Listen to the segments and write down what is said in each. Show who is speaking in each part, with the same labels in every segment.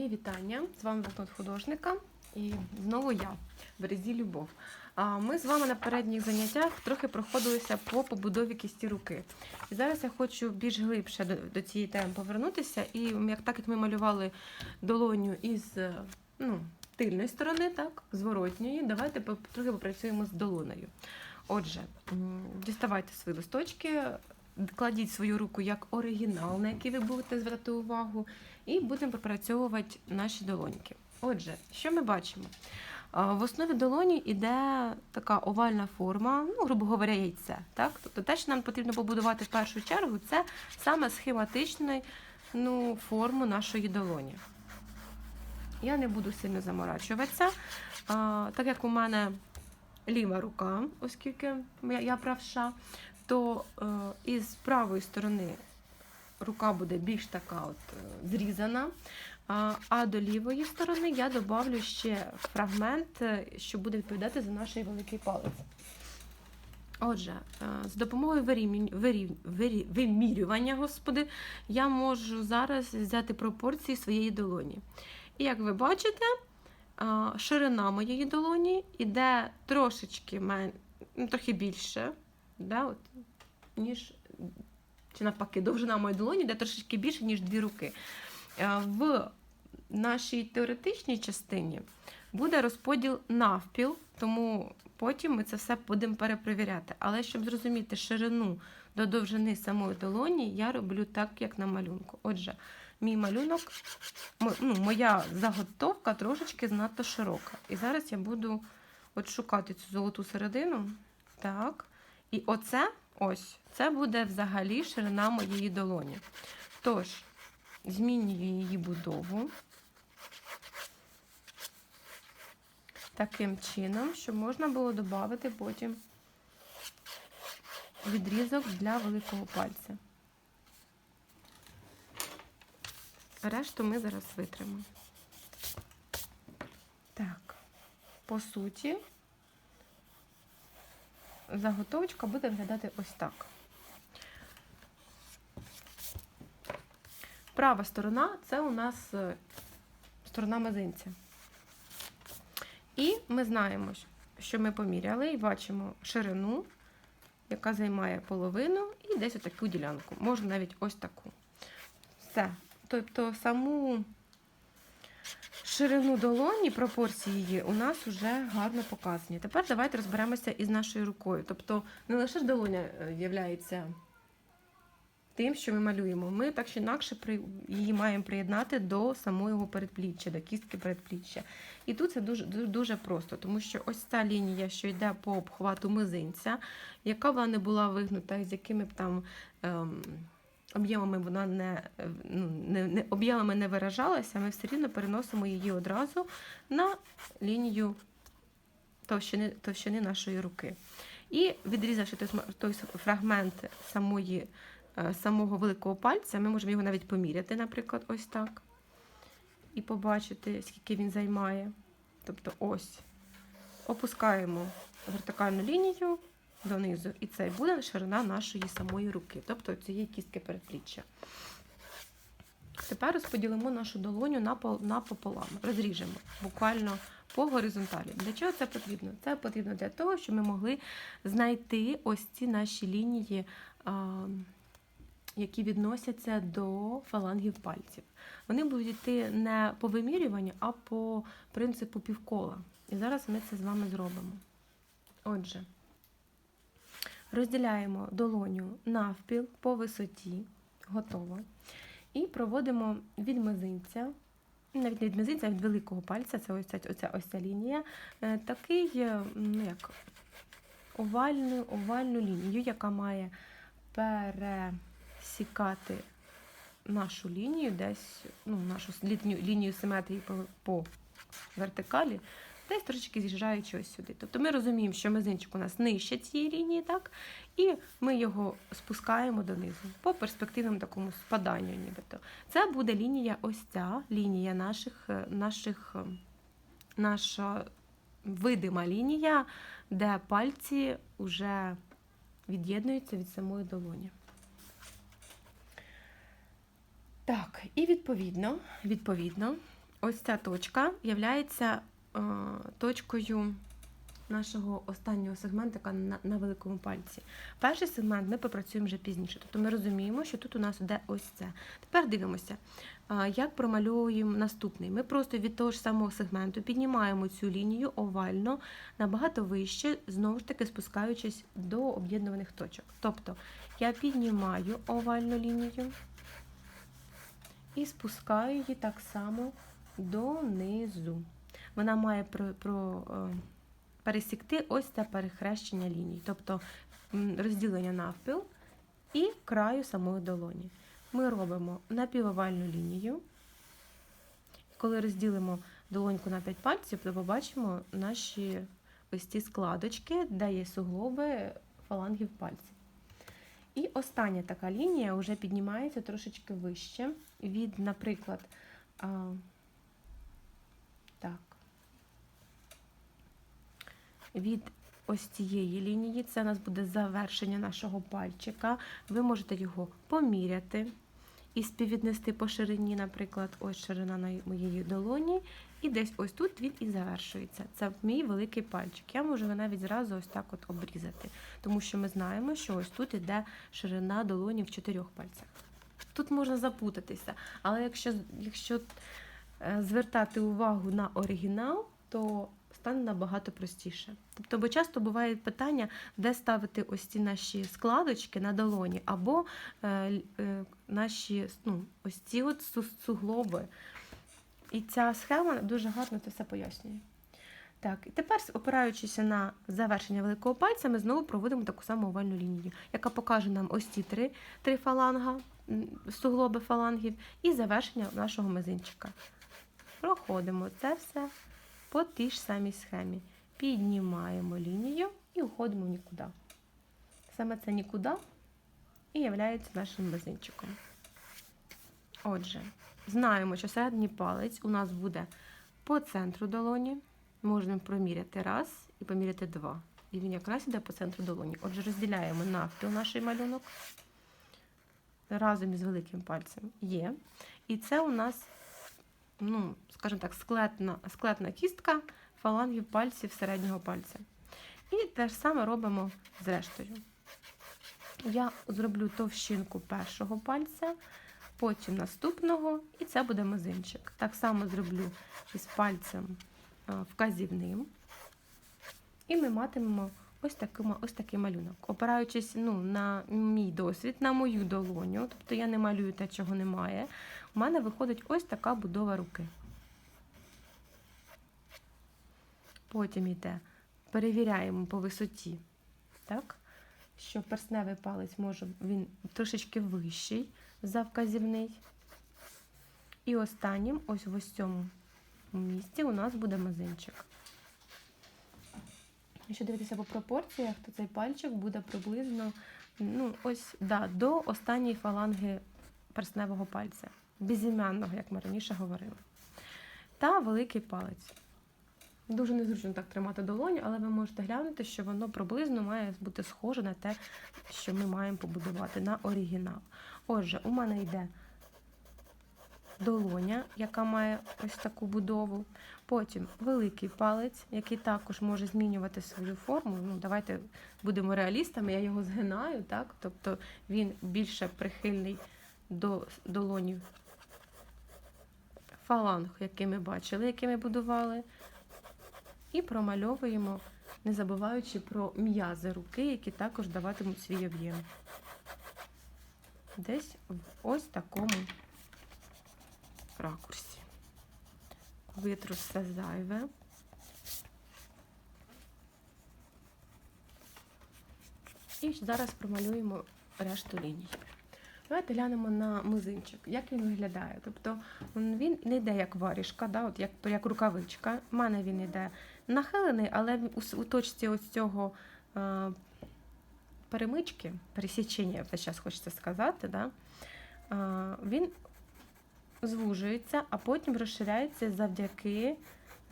Speaker 1: Мої вітання. З вами блокнот художника і знову я, Березі Любов. А Ми з вами на передніх заняттях трохи проходилися по побудові кісті руки. І зараз я хочу більш глибше до, до цієї теми повернутися. І як так як ми малювали долоню із е, ну, тильної сторони, так, зворотньої, давайте трохи попрацюємо з долонею. Отже, діставайте свої листочки, кладіть свою руку як оригінал, на який ви будете звертати увагу, і будемо пропрацьовувати наші долоньки. Отже, що ми бачимо? В основі долоні йде така овальна форма, ну, грубо говоря, яйце. Так? Тобто те, що нам потрібно побудувати в першу чергу, це саме схематичну ну, форму нашої долоні. Я не буду сильно заморачуватися, так як у мене ліва рука, оскільки я, правша, то е, із правої сторони рука буде більш така от е, зрізана. А, до лівої сторони я добавлю ще фрагмент, е, що буде відповідати за наш великий палець. Отже, з допомогою вимірювання, господи, я можу зараз взяти пропорції своєї долоні. І як ви бачите, ширина моєї долоні йде трошечки ну, трохи більше, да, от, ніж чи навпаки, довжина моєї долоні йде трошечки більше, ніж дві руки. Е, В нашій теоретичній частині буде розподіл навпіл, тому потім ми це все будемо перепровіряти. Але щоб зрозуміти ширину до довжини самої долоні, я роблю так, як на малюнку. Отже, мій малюнок, ну, моя заготовка трошечки занадто широка. І зараз я буду от шукати цю золоту середину. Так. І оце ось, це буде взагалі ширина моєї долоні. Тож, змінюю її будову таким чином, щоб можна було додати потім відрізок для великого пальця. Решту ми зараз витримо. Так, по суті, заготовочка буде виглядати ось так. Права сторона це у нас е, сторона мизинця. І ми знаємо, що ми поміряли і бачимо ширину, яка займає половину, і десь отаку ділянку. Можна навіть ось таку. Все. Тобто саму ширину долоні, пропорції її у нас вже гарно показані. Тепер давайте розберемося із нашою рукою. Тобто не лише ж долоня є тим, що ми малюємо. Ми так чи інакше її маємо приєднати до самого передпліччя, до кістки передпліччя. І тут це дуже, дуже, просто, тому що ось ця лінія, що йде по обхвату мизинця, яка вона не була вигнута, з якими б там ем, об'ємами вона не, ну, не, не, об'ємами не виражалася, ми все рівно переносимо її одразу на лінію товщини, товщини нашої руки. І відрізавши той, той фрагмент самої, е, самого великого пальця, ми можемо його навіть поміряти, наприклад, ось так. І побачити, скільки він займає. Тобто ось. Опускаємо вертикальну лінію донизу, і це буде ширина нашої самої руки, тобто цієї кістки передпліччя. Тепер розподілимо нашу долоню напол- напополам, розріжемо буквально по горизонталі. Для чого це потрібно? Це потрібно для того, щоб ми могли знайти ось ці наші лінії, які відносяться до фалангів пальців. Вони будуть йти не по вимірюванню, а по принципу півкола. І зараз ми це з вами зробимо. Отже, розділяємо долоню навпіл по висоті, готово. І проводимо від мизинця, навіть не від мизинця, а від великого пальця, це ось ця, оця, ось ця лінія, е, такий, е, ну як, овальну, овальну лінію, яка має пересікати нашу лінію, десь ну, нашу лінію, симетрії по, по вертикалі, десь трошечки з'їжджаючи ось сюди. Тобто ми розуміємо, що мизинчик у нас нижче цієї лінії, так? І ми його спускаємо донизу по перспективному такому спаданню, нібито. Це буде лінія, ось ця лінія наших, е, наших, е, наша видима лінія, де пальці вже від'єднуються від самої долоні. Так, і відповідно, відповідно, ось ця точка є точкою нашого останнього сегментика на, на великому пальці. Перший сегмент ми попрацюємо вже пізніше. Тобто ми розуміємо, що тут у нас йде ось це. Тепер дивимося, як промальовуємо наступний. Ми просто від того ж самого сегменту піднімаємо цю лінію овально набагато вище, знову ж таки спускаючись до об'єднуваних точок. Тобто я піднімаю овальну лінію і спускаю її так само донизу. Вона має про, про, е, пересікти ось це перехрещення ліній, тобто розділення навпіл і краю самої долоні. Ми робимо напівовальну лінію. Коли розділимо долоньку на 5 пальців, то побачимо наші ось ці складочки, де є суглоби фалангів пальців. І остання така лінія вже піднімається трошечки вище від, наприклад, а, так, від ось цієї лінії, це у нас буде завершення нашого пальчика. Ви можете його поміряти і співвіднести по ширині, наприклад, ось ширина на моєї долоні, і десь ось тут він і завершується. Це мій великий пальчик. Я можу його навіть зразу ось так от обрізати, тому що ми знаємо, що ось тут іде ширина долоні в чотирьох пальцях. Тут можна запутатися, але якщо, якщо е, звертати увагу на оригінал, то стане набагато простіше. Тобто, бо часто буває питання, де ставити ось ці наші складочки на долоні, або е, е, наші ну, ось ці от суглоби. І ця схема дуже гарно це все пояснює. Так, і тепер, опираючись на завершення великого пальця, ми знову проводимо таку саму овальну лінію, яка покаже нам ось ці три, три фаланга, суглоби фалангів, і завершення нашого мизинчика. Проходимо це все по тій ж самій схемі. Піднімаємо лінію і уходимо нікуди. Саме це нікуди і є нашим мизинчиком. Отже, знаємо, що середній палець у нас буде по центру долоні. Можемо проміряти раз і поміряти два. І він якраз іде по центру долоні. Отже, розділяємо навпіл наш малюнок разом із великим пальцем є. І це у нас, ну, скажімо так, склетна, склетна кістка фалангів пальців середнього пальця. І те ж саме робимо з рештою. Я зроблю товщинку першого пальця, потім наступного, і це буде мизинчик. Так само зроблю із пальцем е, вказівним. І ми матимемо ось такий, ось такий малюнок. Опираючись ну, на мій досвід, на мою долоню, тобто я не малюю те, чого немає, у мене виходить ось така будова руки. Потім йде, перевіряємо по висоті, так? що персневий палець може він трошечки вищий за вказівний. І останнім, ось в ось цьому місці, у нас буде мизинчик. Якщо дивитися по пропорціях, то цей пальчик буде приблизно ну, ось, да, до останньої фаланги персневого пальця, безім'янного, як ми раніше говорили. Та великий палець. Дуже незручно так тримати долоню, але ви можете глянути, що воно приблизно має бути схоже на те, що ми маємо побудувати на оригінал. Отже, у мене йде долоня, яка має ось таку будову. Потім великий палець, який також може змінювати свою форму. Ну, давайте будемо реалістами, я його згинаю, так? тобто він більше прихильний до долонів фаланг, який ми бачили, який ми будували. І промальовуємо, не забуваючи про м'язи руки, які також даватимуть свій об'єм. Десь в ось такому ракурсі. Витру все зайве. І зараз промалюємо решту ліній. Давайте глянемо на мизинчик, як він виглядає. Тобто він не йде як варішка, да, от як, як рукавичка. У мене він йде нахилений, але у, у точці ось цього е, перемички, пересічення, час хочеться сказати, да, е, він звужується, а потім розширяється завдяки,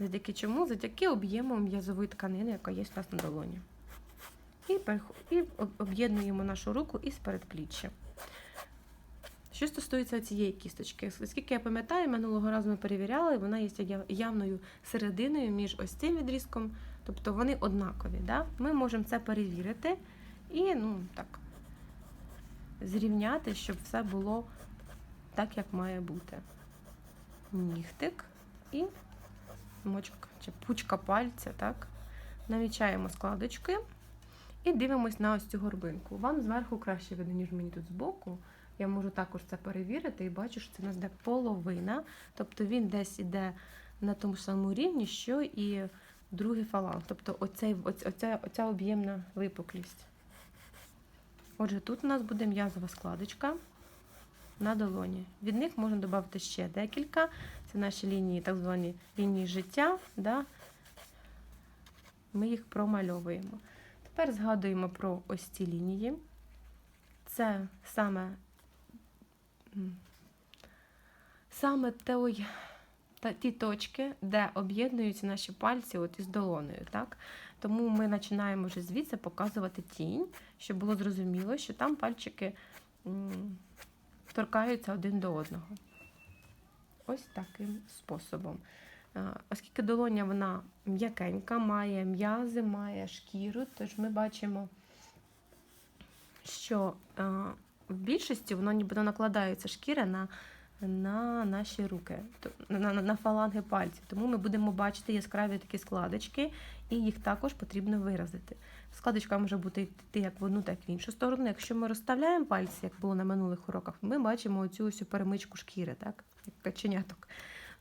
Speaker 1: завдяки чому? Завдяки об'єму м'язової тканини, яка є у нас на долоні. І, об'єднуємо нашу руку із передпліччям. Що стосується цієї кісточки, оскільки я пам'ятаю, минулого разу ми перевіряли, вона є явною серединою між ось цим відрізком, тобто вони однакові. Да? Ми можемо це перевірити і ну, так, зрівняти, щоб все було так, як має бути. Нігтик і мочка чи пучка пальця, так? Намічаємо складочки і дивимось на ось цю горбинку. Вам зверху краще видно, ніж мені тут збоку. Я можу також це перевірити і бачу, що це нас де половина. Тобто він десь іде на тому самому рівні, що і другий фаланг. Тобто оцей, оць- оця, оця об'ємна випуклість. Отже, тут у нас буде м'язова складочка на долоні. Від них можна додати ще декілька. Це наші лінії, так звані лінії життя. Да? Ми їх промальовуємо. Тепер згадуємо про ось ці лінії. Це саме, саме той, та, ті точки, де об'єднуються наші пальці от із долоною. Так? Тому ми починаємо вже звідси показувати тінь, щоб було зрозуміло, що там пальчики м, торкаються один до одного. Ось таким способом. Оскільки долоня вона м'якенька, має м'язи, має шкіру, тож ми бачимо, що в більшості воно ніби накладається шкіра на, на наші руки, на, на, на фаланги пальців. Тому ми будемо бачити яскраві такі складочки, і їх також потрібно виразити. Складочка може бути йти як в одну, так і в іншу сторону. Якщо ми розставляємо пальці, як було на минулих уроках, ми бачимо оцю ось перемичку шкіри, так? як каченяток.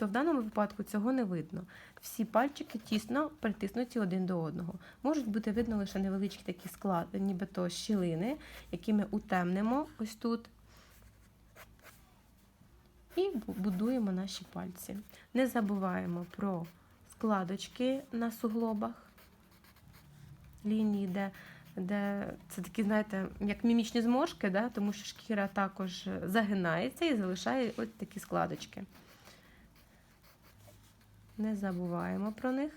Speaker 1: То в даному випадку цього не видно. Всі пальчики тісно притиснуті один до одного. Можуть бути видно лише невеличкі такі склади, нібито щілини, які ми утемнимо ось тут. І будуємо наші пальці. Не забуваємо про складочки на суглобах, лінії, де, де це такі, знаєте, як мімічні зморшки, да? тому що шкіра також загинається і залишає ось такі складочки. Не забуваємо про них.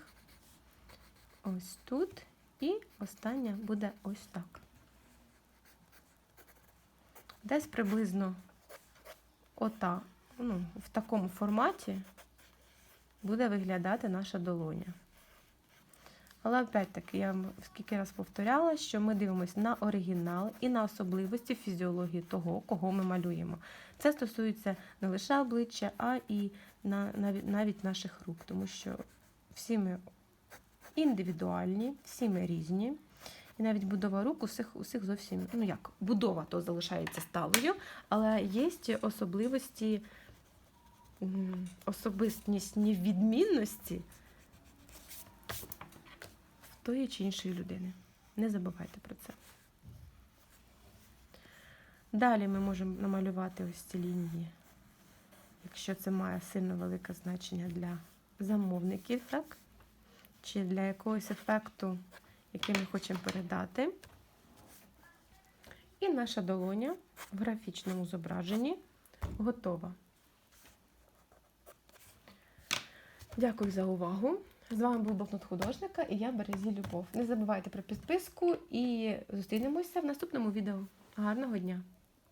Speaker 1: Ось тут. І остання буде ось так. Десь приблизно ота, ну, в такому форматі буде виглядати наша долоня. Але опять-таки, я скільки раз повторяла, що ми дивимося на оригінал і на особливості фізіології того, кого ми малюємо. Це стосується не лише обличчя, а і на, навіть, наших рук, тому що всі ми індивідуальні, всі ми різні. І навіть будова рук усіх, усіх зовсім, ну як, будова то залишається сталою, але є особливості, особистісні відмінності тої чи іншої людини. Не забувайте про це. Далі ми можемо намалювати ось ці лінії, якщо це має сильно велике значення для замовників, так? Чи для якогось ефекту, який ми хочемо передати. І наша долоня в графічному зображенні готова. Дякую за увагу. З вами був блокнот художника і я Березі Любов. Не забувайте про підписку і зустрінемося в наступному відео. Гарного дня!